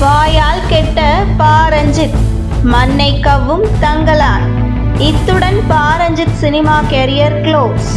வாயால் கெட்ட பாரஞ்சித் மண்ணை கவ்வும் தங்கலான் இத்துடன் பாரஞ்சித் சினிமா கேரியர் க்ளோஸ்.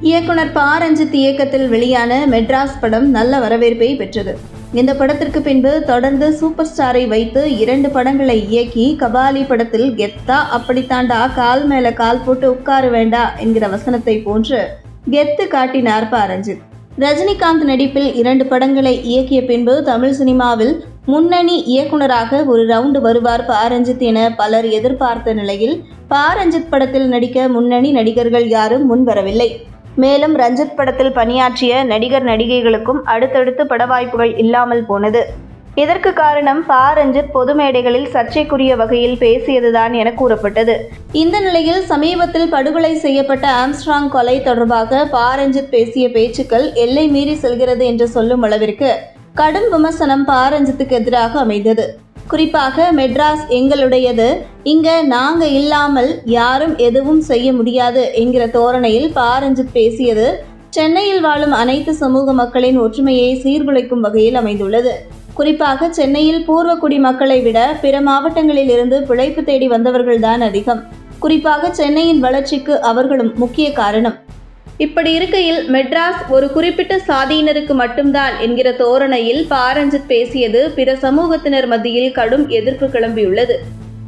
இயக்குனர் பாரஞ்சித் இயக்கத்தில் வெளியான மெட்ராஸ் படம் நல்ல வரவேற்பை பெற்றது. இந்த படத்திற்கு பின்பு தொடர்ந்து சூப்பர் ஸ்டாரை வைத்து இரண்டு படங்களை இயக்கி கபாலி படத்தில் கெத்தா அப்படித்தாண்டா கால் மேல கால் போட்டு உட்கார வேண்டா என்கிற வசனத்தை போன்று கெத்து காட்டினார் பாரஞ்சித். ரஜினிகாந்த் நடிப்பில் இரண்டு படங்களை இயக்கிய பின்பு தமிழ் சினிமாவில் முன்னணி இயக்குனராக ஒரு ரவுண்டு வருவார் பாரஞ்சித் என பலர் எதிர்பார்த்த நிலையில் பாரஞ்சித் படத்தில் நடிக்க முன்னணி நடிகர்கள் யாரும் முன்வரவில்லை மேலும் ரஞ்சித் படத்தில் பணியாற்றிய நடிகர் நடிகைகளுக்கும் அடுத்தடுத்து பட வாய்ப்புகள் இல்லாமல் போனது. இதற்கு காரணம் பா. ரஞ்சித் பொது மேடைகளில் சர்ச்சைக்குரிய வகையில் பேசியதுதான் என கூறப்பட்டது. இந்த நிலையில் சமீபத்தில் படுகொலை செய்யப்பட்ட ஆம்ஸ்ட்ராங் கொலை தொடர்பாக பா. ரஞ்சித் பேசிய பேச்சுக்கள் எல்லை மீறி செல்கிறது என்று சொல்லும் அளவிற்கு கடும் விமர்சனம் பாரஞ்சத்துக்கு எதிராக அமைந்தது. குறிப்பாக மெட்ராஸ் எங்களுடையது. இங்க நாங்க இல்லாமல் யாரும் எதுவும் செய்ய முடியாது என்கிற தோரணையில் பாரஞ்சித் பேசியது சென்னையில் வாழும் அனைத்து சமூக மக்களின் ஒற்றுமையை சீர்குலைக்கும் வகையில் அமைந்துள்ளது. குறிப்பாக சென்னையில் பூர்வக்குடி மக்களை விட பிற மாவட்டங்களில் இருந்து பிழைப்பு தேடி வந்தவர்கள்தான் அதிகம். குறிப்பாக சென்னையின் வளர்ச்சிக்கு அவர்களும் முக்கிய காரணம். இப்படி இருக்கையில் மெட்ராஸ் ஒரு குறிப்பிட்ட சாதியினருக்கு மட்டும்தான் என்கிற தோரணையில் பாரஞ்சித் பேசியது பிற சமூகத்தினர் மத்தியில் கடும் எதிர்ப்பு கிளம்பியுள்ளது.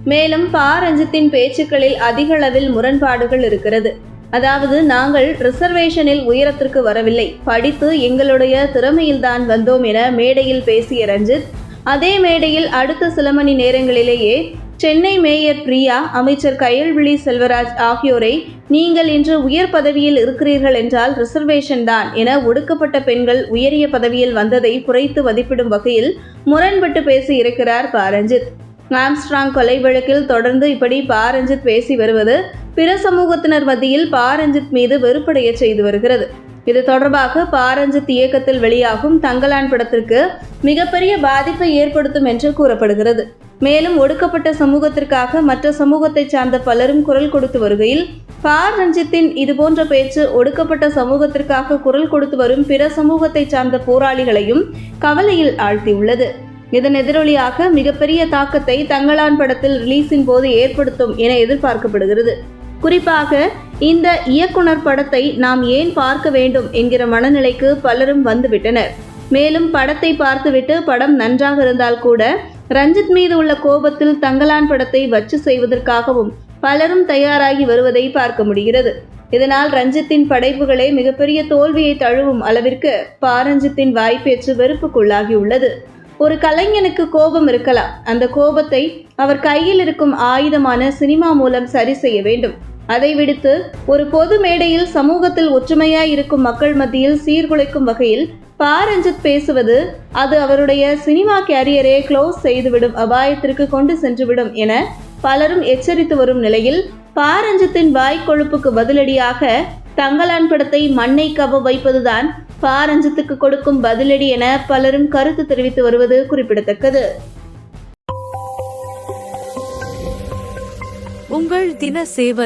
மேலும் பாரஞ்சித்தின் பேச்சுக்களில் அதிகளவில் முரண்பாடுகள் இருக்கிறது. அதாவது நாங்கள் ரிசர்வேஷனில் உயரத்திற்கு வரவில்லை. படித்து எங்களுடைய திறமையில்தான் வந்தோம் என மேடையில் பேசிய ரஞ்சித் அதே மேடையில் அடுத்த சில மணி நேரங்களிலேயே சென்னை மேயர் பிரியா அமைச்சர் கயல்விழி செல்வராஜ் ஆகியோரை நீங்கள் இன்று உயர் பதவியில் இருக்கிறீர்கள் என்றால் ரிசர்வேஷன் தான் என ஒடுக்கப்பட்ட பெண்கள் உயரிய பதவியில் வந்ததை குறைத்து மதிப்பிடும் வகையில் முரண்பட்டு பேசி இருக்கிறார் பாரஞ்சித் ஆம்ஸ்ட்ராங் கொலை வழக்கில் தொடர்ந்து இப்படி பாரஞ்சித் பேசி வருவது பிற சமூகத்தினர் மத்தியில் பாரஞ்சித் மீது வெறுப்படைய செய்து வருகிறது. இது தொடர்பாக பாரஞ்சித் இயக்கத்தில் வெளியாகும் தங்கலான் படத்திற்கு மிகப்பெரிய பாதிப்பை ஏற்படுத்தும் என்று கூறப்படுகிறது. மேலும் ஒடுக்கப்பட்ட சமூகத்திற்காக மற்ற சமூகத்தை சார்ந்த பலரும் குரல் கொடுத்து வருகையில் பார் ரஞ்சித்தின் இதுபோன்ற பேச்சு ஒடுக்கப்பட்ட சமூகத்திற்காக குரல் கொடுத்து வரும் பிற சமூகத்தை சார்ந்த போராளிகளையும் கவலையில் ஆழ்த்தியுள்ளது. இதன் எதிரொலியாக மிகப்பெரிய தாக்கத்தை தங்களான் படத்தில் ரிலீஸின் போது ஏற்படுத்தும் என எதிர்பார்க்கப்படுகிறது. குறிப்பாக இந்த இயக்குனர் படத்தை நாம் ஏன் பார்க்க வேண்டும் என்கிற மனநிலைக்கு பலரும் வந்துவிட்டனர். மேலும் படத்தை பார்த்துவிட்டு படம் நன்றாக இருந்தால் கூட ரஞ்சித் மீது உள்ள கோபத்தில் தங்கலான் படத்தை வச்சு செய்வதற்காகவும் பலரும் தயாராகி வருவதை பார்க்க முடிகிறது. இதனால் ரஞ்சித்தின் படைப்புகளே மிகப்பெரிய தோல்வியை தழுவும் அளவிற்கு பாரஞ்சித்தின் வாய்ப்பேச்சு வெறுப்புக்குள்ளாகியுள்ளது. ஒரு கலைஞனுக்கு கோபம் இருக்கலாம். அந்த கோபத்தை அவர் கையில் இருக்கும் ஆயுதமான சினிமா மூலம் சரி செய்ய வேண்டும். அதை விடுத்து ஒரு பொது மேடையில் சமூகத்தில் ஒற்றுமையாய் இருக்கும் மக்கள் மத்தியில் சீர்குலைக்கும் வகையில் பாரஞ்சித் பேசுவது அது அவருடைய சினிமா கேரியரை க்ளோஸ் செய்துவிடும் அபாயத்திற்கு கொண்டு சென்றுவிடும் என பலரும் எச்சரித்து வரும் நிலையில் பாரஞ்சித்தின் வாய்க்கொழுப்புக்கு பதிலடியாக தங்கலான் படத்தை மண்ணை கவ வைப்பதுதான் பாரஞ்சித்துக்கு கொடுக்கும் பதிலடி என பலரும் கருத்து தெரிவித்து வருவது குறிப்பிடத்தக்கது. உங்கள் தின சேவல்